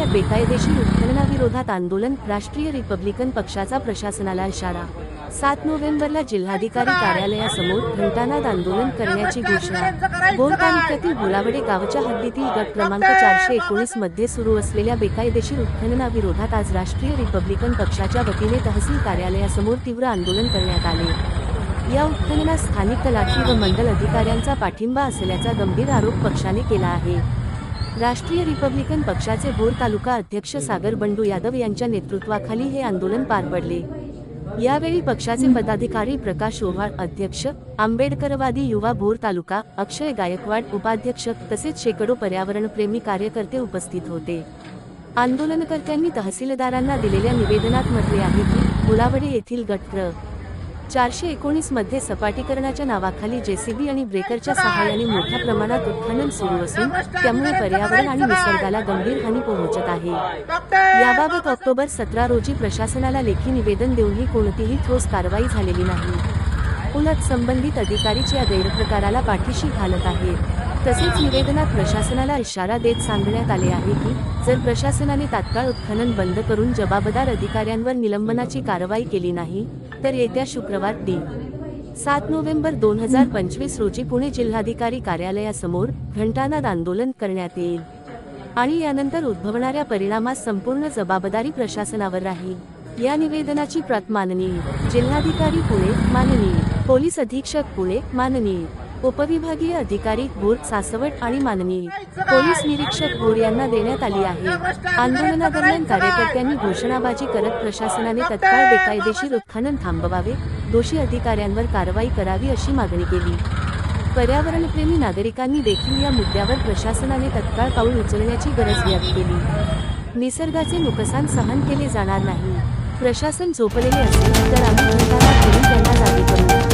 उत्खननाविरोधात आंदोलन राष्ट्रीय रिपब्लिकन पक्षाचा प्रशासनाला इशारा. सात नोव्हेंबरला जिल्हाधिकारी कार्यालयासमोर घंटानाद आंदोलन करण्याची घोषणा. भोर तालुक्यातील भोलावडे गावच्या हद्दीतील गट क्रमांक चारशे एकोणीसमध्ये सुरू असलेल्या बेकायदेशीर उत्खननाविरोधात आज राष्ट्रीय रिपब्लिकन पक्षाच्या वतीने तहसील कार्यालयासमोर तीव्र आंदोलन करण्यात आले. या उत्खननास स्थानिक तलाठी व मंडल अधिकाऱ्यांचा पाठिंबा असल्याचा गंभीर आरोप पक्षाने केला आहे. राष्ट्रीय रिपब्लिकन पक्षाचे भोर तालुका अध्यक्ष सागर बंडू यादव यांच्या नेतृत्वाखाली हे आंदोलन पार पडले. यावेळी पक्षाचे पदाधिकारी प्रकाश ओव्हाळ अध्यक्ष आंबेडकरवादी युवा भोर तालुका अक्षय गायकवाड उपाध्यक्ष तसेच शेकडो पर्यावरणप्रेमी कार्यकर्ते उपस्थित होते. आंदोलनकर्त्यांनी तहसीलदारांना दिलेल्या निवेदनात म्हटले आहे की मुलावडे येथील गट चारशे एकोणीसमध्ये सपाटीकरणाच्या नावाखाली जेसीबी आणि ब्रेकरच्या सहाय्याने मोठ्या प्रमाणात उत्खनन सुरू असून त्यामुळे पर्यावरण आणि निसर्गाला गंभीर हानी पोहोचत आहे. याबाबत ऑक्टोबर सतरा रोजी प्रशासनाला लेखी निवेदन देऊनही कोणतीही ठोस कारवाई झालेली नाही. उलट संबंधित अधिकारीच या गैरप्रकाराला पाठीशी घालत आहेत. तसेच निवेदनात प्रशासनाला इशारा देत सांगण्यात आले आहे की जर प्रशासनाने तात्काळ उत्खनन बंद करून जबाबदार अधिकाऱ्यांवर निलंबनाची कारवाई केली नाही तर येत्या शुक्रवार डी सात नोव्हेंबर दोन हजार पंचवीस रोजी पुणे जिल्हाधिकारी कार्यालयासमोर घंटानाद आंदोलन करण्यात येईल. आणि यानंतर उद्भवणाऱ्या परिणामास संपूर्ण जबाबदारी प्रशासनावर राहील. या निवेदनाची प्रत माननीय जिल्हाधिकारी पुणे माननीय. पोलीस अधीक्षक पुणे माननीय. उपविभागीय अधिकारी भोर सासवट आणि माननीय. पोलीस निरीक्षक भोर यांना देण्यात आली आहे. आंदोलनादरम्यान कार्यकर्त्यांनी घोषणाबाजी करत प्रशासनाने तत्काळ बेकायदेशीर उत्खनन थांबवावे दोषी अधिकाऱ्यांवर कारवाई करावी अशी मागणी केली. पर्यावरणप्रेमी नागरिकांनी देखील या मुद्द्यावर प्रशासनाने तत्काळ पाऊल उचलण्याची गरज व्यक्त केली. निसर्गाचे नुकसान सहन केले जाणार नाही. प्रशासन झोपलेले असेल तर आम्ही त्यांना जागे करू.